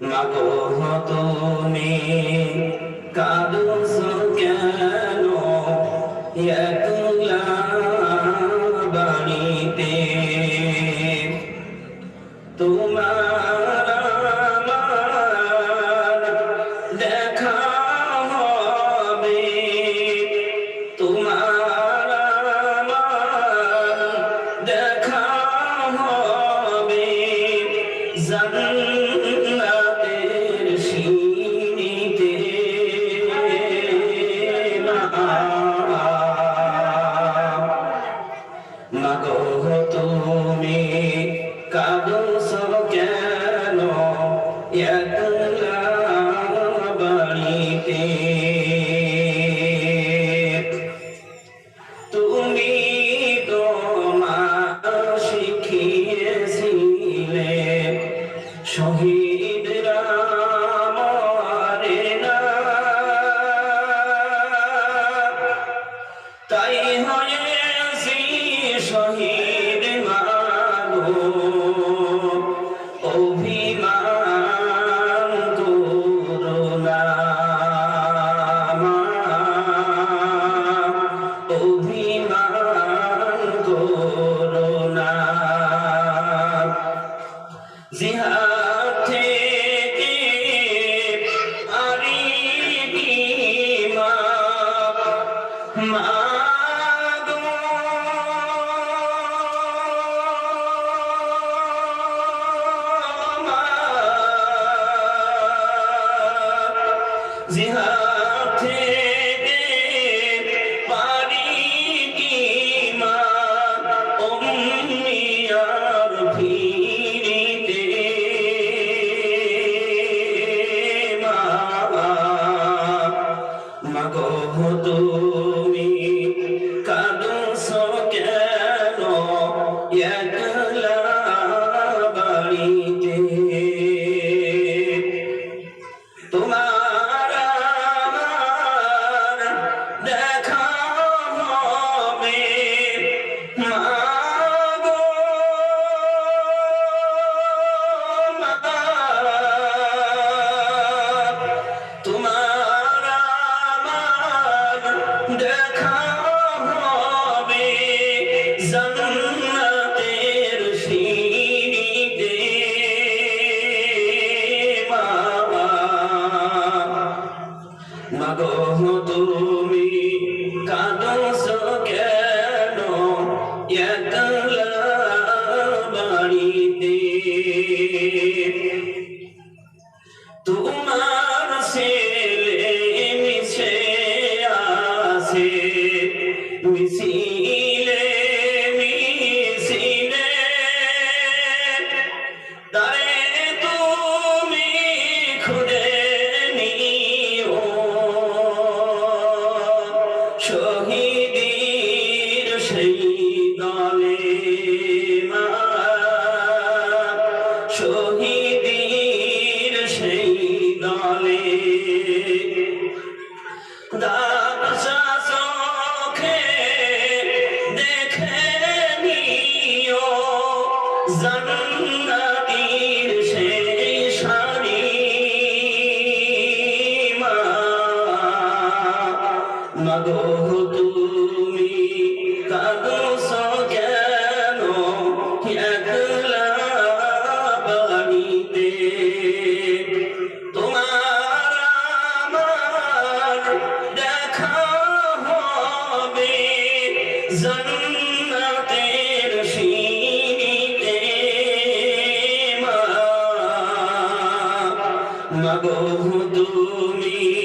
মাগো তুমি কাদুস কেন? একলা বাড়িতে তোমার দেখা হবে তোমার দেখা শহীদরা মরে তাই হয়েছি শহীদ জিহাদ থেকে পারি কি মা? অম্মিয়ার ফিরিতে মা? তুমি মাগো তুমি কাদস কেন? একলা শহীদের সেই দলে দেখে নিও জান্নাতীর সেই শাড়ি মা। তুমি কাদস মাগো তুমি